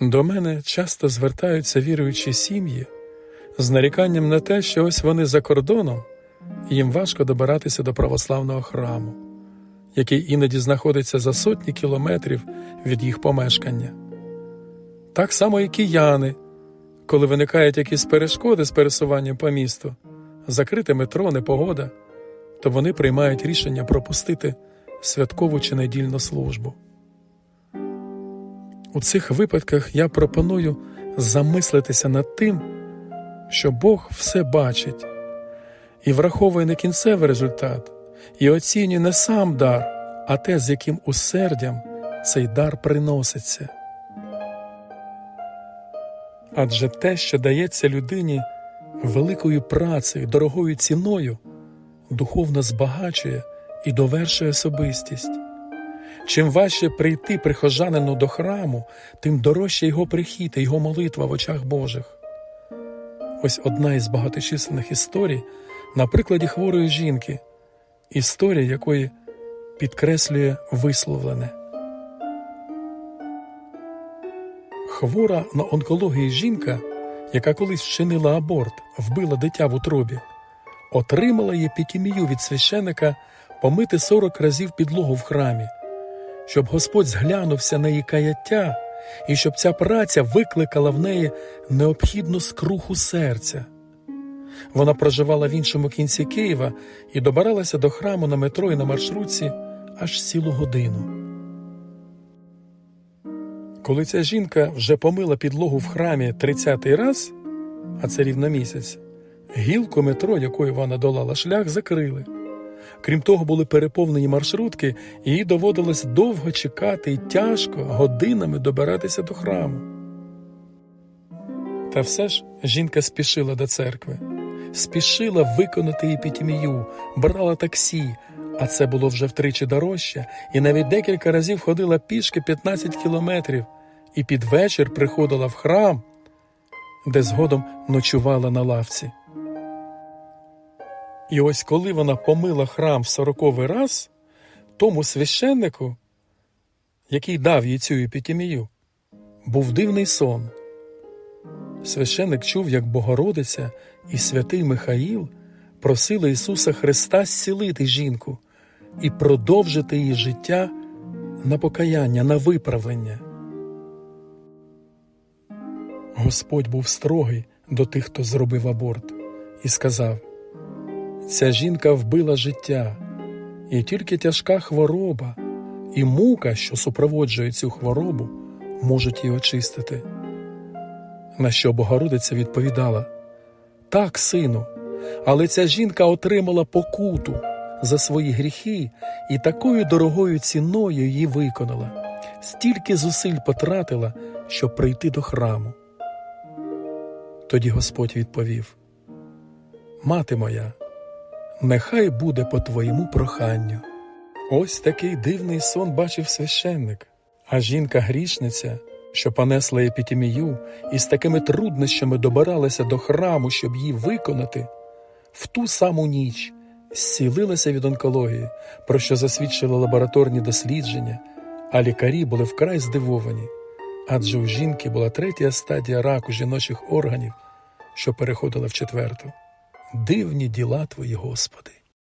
До мене часто звертаються віруючі сім'ї з наріканням на те, що ось вони за кордоном, і їм важко добиратися до православного храму, який іноді знаходиться за сотні кілометрів від їх помешкання. Так само і кияни, коли виникають якісь перешкоди з пересуванням по місту, закрите метро, непогода, то вони приймають рішення пропустити святкову чи недільну службу. У цих випадках я пропоную замислитися над тим, що Бог все бачить і враховує не кінцевий результат, і оцінює не сам дар, а те, з яким усердям цей дар приноситься. Адже те, що дається людині великою працею, дорогою ціною, духовно збагачує і довершує особистість. Чим важче прийти прихожанину до храму, тим дорожче його прихід і його молитва в очах Божих. Ось одна із багаточисленних історій на прикладі хворої жінки, історія якої підкреслює висловлене. Хвора на онкології жінка, яка колись вчинила аборт, вбила дитя в утробі, отримала єпітімію від священика помити 40 разів підлогу в храмі, щоб Господь зглянувся на її каяття і щоб ця праця викликала в неї необхідну скруху серця. Вона проживала в іншому кінці Києва і добиралася до храму на метро і на маршрутці аж цілу годину. Коли ця жінка вже помила підлогу в храмі 30-й раз, а це рівно місяць, гілку метро, якою вона долала шлях, закрили. Крім того, були переповнені маршрутки, і їй доводилось довго чекати і тяжко годинами добиратися до храму. Та все ж жінка спішила до церкви, спішила виконати епітемію, брала таксі, а це було вже втричі дорожче, і навіть декілька разів ходила пішки 15 кілометрів, і під вечір приходила в храм, де згодом ночувала на лавці. І ось коли вона помила храм в сороковий раз, тому священнику, який дав їй цю епітемію, був дивний сон. Священник чув, як Богородиця і святий Михаїл просили Ісуса Христа зцілити жінку і продовжити її життя на покаяння, на виправлення. Господь був строгий до тих, хто зробив аборт, і сказав: Ця жінка вбила життя, і тільки тяжка хвороба і мука, що супроводжує цю хворобу, можуть її очистити. На що Богородиця відповідала: Так, сину, але ця жінка отримала покуту за свої гріхи і такою дорогою ціною її виконала, стільки зусиль потратила, щоб прийти до храму. Тоді Господь відповів: Мати моя, нехай буде по твоєму проханню. Ось такий дивний сон бачив священник, а жінка грішниця, що понесла епітемію і з такими труднощами добиралася до храму, щоб її виконати, в ту саму ніч зцілилася від онкології, про що засвідчили лабораторні дослідження, а лікарі були вкрай здивовані, адже у жінки була третя стадія раку жіночих органів, що переходила в четверту. Дивні діла твої, Господи.